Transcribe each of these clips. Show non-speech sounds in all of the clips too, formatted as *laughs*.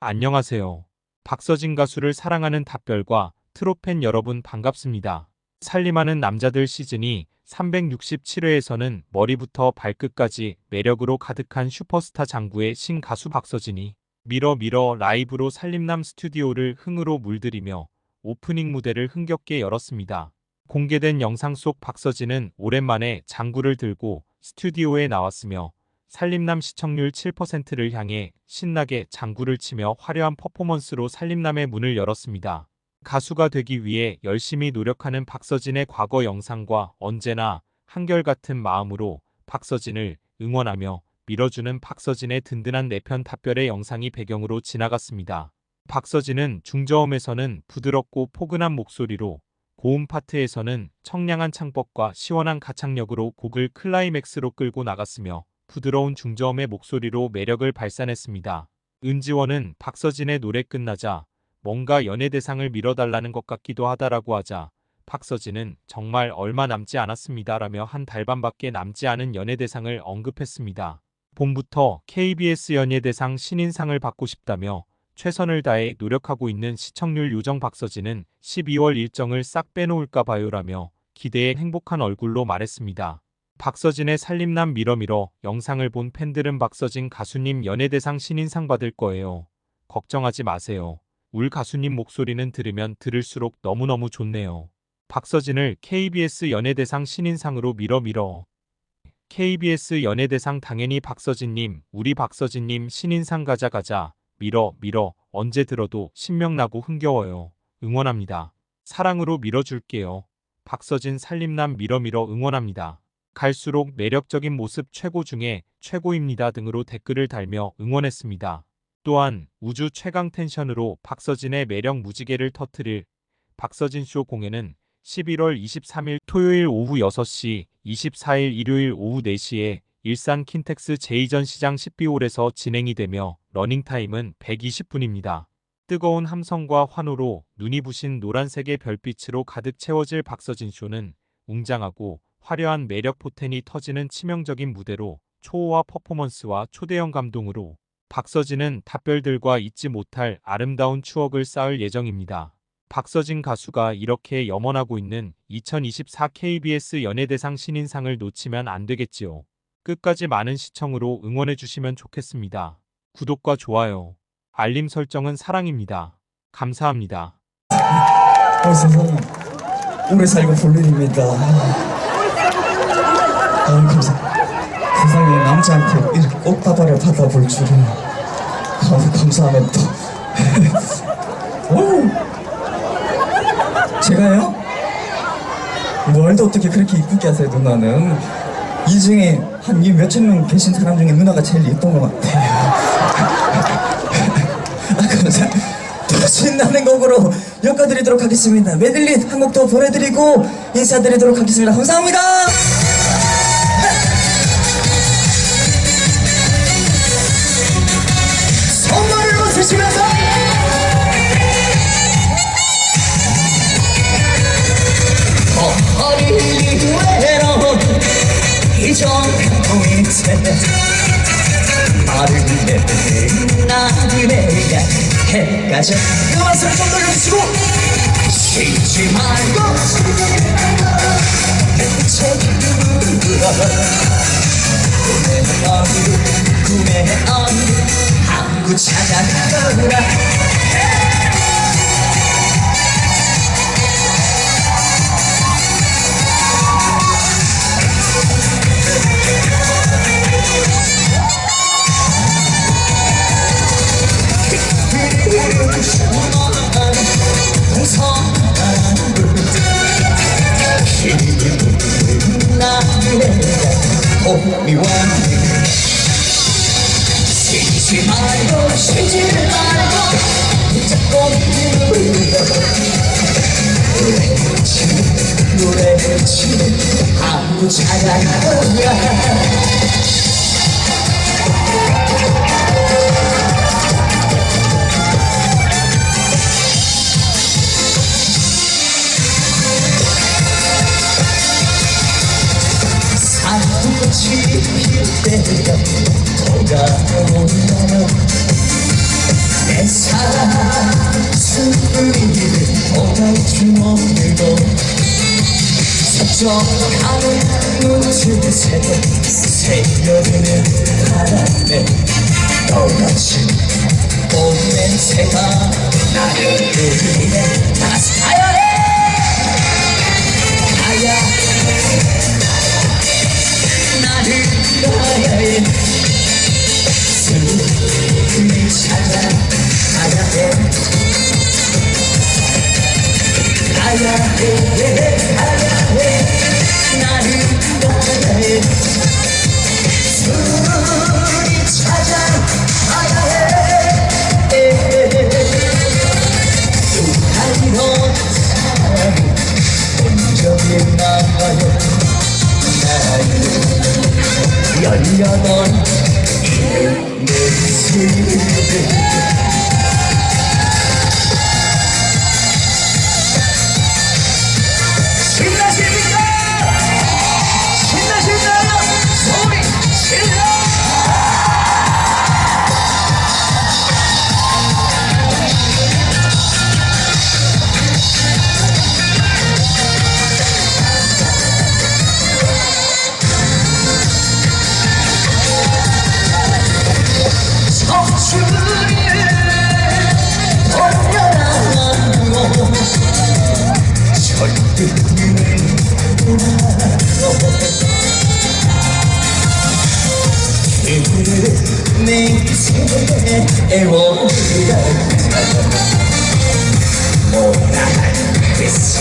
안녕하세요. 박서진 가수를 사랑하는 답별과 트로팬 여러분 반갑습니다. 살림하는 남자들 시즌이 367회에서는 머리부터 발끝까지 매력으로 가득한 슈퍼스타 장구의 신가수 박서진이 미러 미러 라이브로 살림남 스튜디오를 흥으로 물들이며 오프닝 무대를 흥겹게 열었습니다. 공개된 영상 속 박서진은 오랜만에 장구를 들고 스튜디오에 나왔으며 살림남 시청률 7%를 향해 신나게 장구를 치며 화려한 퍼포먼스로 살림남의 문을 열었습니다. 가수가 되기 위해 열심히 노력하는 박서진의 과거 영상과 언제나 한결같은 마음으로 박서진을 응원하며 밀어주는 박서진의 든든한 내편 답별의 영상이 배경으로 지나갔습니다. 박서진은 중저음에서는 부드럽고 포근한 목소리로 고음 파트에서는 청량한 창법과 시원한 가창력으로 곡을 클라이맥스로 끌고 나갔으며 부드러운 중저음의 목소리로 매력을 발산했습니다. 은지원은 박서진의 노래 끝나자 뭔가 연예대상을 밀어달라는 것 같기도 하다라고 하자 박서진은 정말 얼마 남지 않았습니다라며 한 달 반밖에 남지 않은 연예대상을 언급했습니다. 봄부터 KBS 연예대상 신인상을 받고 싶다며 최선을 다해 노력하고 있는 시청률 요정 박서진은 12월 일정을 싹 빼놓을까 봐요라며 기대에 행복한 얼굴로 말했습니다. 박서진의 살림남 밀어밀어 영상을 본 팬들은 박서진 가수님 연예대상 신인상 받을 거예요. 걱정하지 마세요. 울 가수님 목소리는 들으면 들을수록 너무너무 좋네요. 박서진을 KBS 연예대상 신인상으로 밀어밀어. KBS 연예대상 당연히 박서진님, 우리 박서진님 신인상 가자 가자. 밀어 밀어 언제 들어도 신명나고 흥겨워요. 응원합니다. 사랑으로 밀어줄게요. 박서진 살림남 밀어 밀어 응원합니다. 갈수록 매력적인 모습 최고 중에 최고입니다 등으로 댓글을 달며 응원했습니다. 또한 우주 최강 텐션으로 박서진의 매력 무지개를 터트릴 박서진 쇼 공연은 11월 23일 토요일 오후 6시, 24일 일요일 오후 4시에 일산 킨텍스 제2전 시장 10비홀에서 진행이 되며 러닝타임은 120분입니다. 뜨거운 함성과 환호로 눈이 부신 노란색의 별빛으로 가득 채워질 박서진 쇼는 웅장하고 화려한 매력 포텐이 터지는 치명적인 무대로 초호화 퍼포먼스와 초대형 감동으로 박서진은 답별들과 잊지 못할 아름다운 추억을 쌓을 예정입니다. 박서진 가수가 이렇게 염원하고 있는 2024 KBS 연예대상 신인상을 놓치면 안 되겠지요. 끝까지 많은 시청으로 응원해 주시면 좋겠습니다. 구독과 좋아요, 알림 설정은 사랑입니다. 감사합니다. 어, 세상에. 오래 살고 볼 일입니다. 아, 감사. 세상에 남자한테 이렇게 꽃다발을 받아볼 줄은. 아, 감사하네 또. *laughs* 오! 제가요? 뭘도 어떻게 그렇게 이쁘게 하세요, 누나는. 이 중에 한 이 몇천 명 계신 사람 중에 누나가 제일 예쁜 것 같아요. *laughs* 아, 감사. 더 신나는 곡으로 엮어드리도록 하겠습니다. 메들리 한 곡 더 보내드리고 인사드리도록 하겠습니다. 감사합니다. 나를 내 나를 내야 해가 져 음악 소리 좀 돌려주시고 쉬지 말고. 책임으로 꿈의 얼굴 꿈의 얼굴 한구 찾아가라 때가 돌아오나요 내 가슴이 오달춤 오늘도 서쪽하는 눈빛에 새겨드는 바람에 봄 냄새가 나를 울리네 다시 가야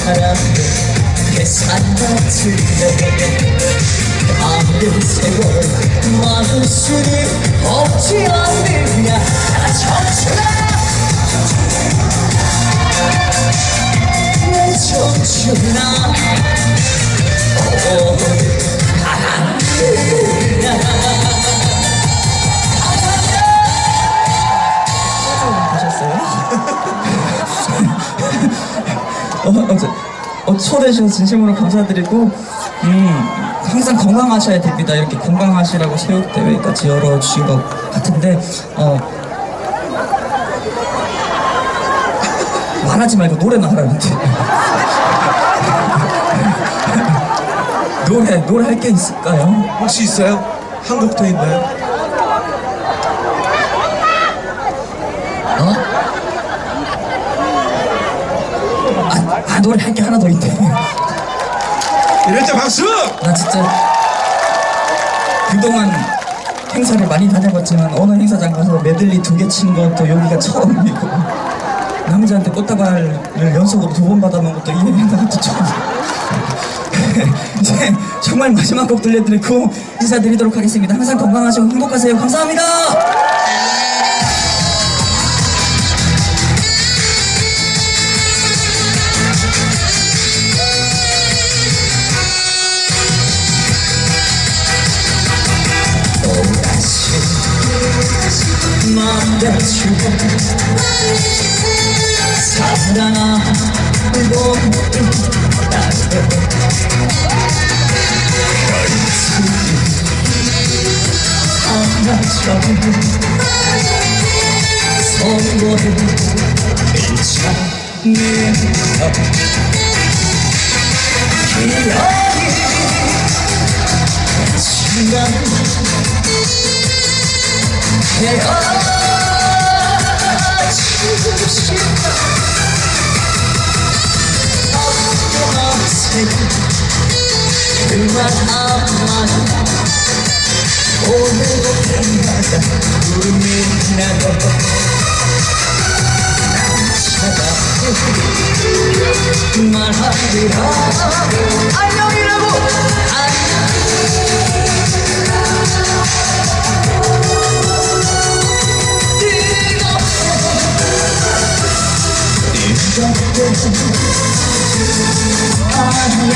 사람들 계산 같은데 아무리 세월 많을 수는 없지 않느냐 나 청춘아 내 청춘아 초대해 주셔서 진심으로 감사드리고, 음, 항상 건강하셔야 됩니다. 이렇게 건강하시라고 체육대회까지 열어주신 것 같은데, 어, 말하지 말고 노래나 하라는데. *laughs* 노래, 노래 할 게 있을까요? 혹시 있어요? 한곡더 있나요? 어? 아, 아 노래 할 게 하나 더 있대. 이럴 때 박수! 나 진짜 그동안 행사를 많이 다녀봤지만 어느 행사장 가서 메들리 두 개 친 것도 여기가 처음이고 남자한테 꽃다발을 연속으로 두 번 받아놓은 것도 이 행사가 처음 *laughs* 이제 정말 마지막 곡 들려드리고 인사드리도록 하겠습니다 항상 건강하시고 행복하세요 감사합니다 밀착해서 기억이 순간. 헤어지고 싶다 어색 그만 한마디 오늘도 밤마다 꿈이 나도 찾아 말하리라 안녕이라고. 안녕 맘대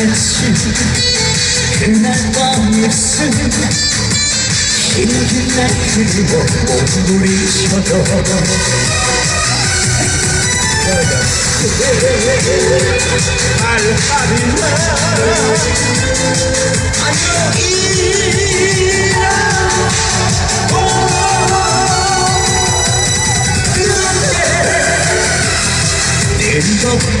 했지 그날 밤일수 힘긴 날 그리워 몸부리 쳐도 내 덕에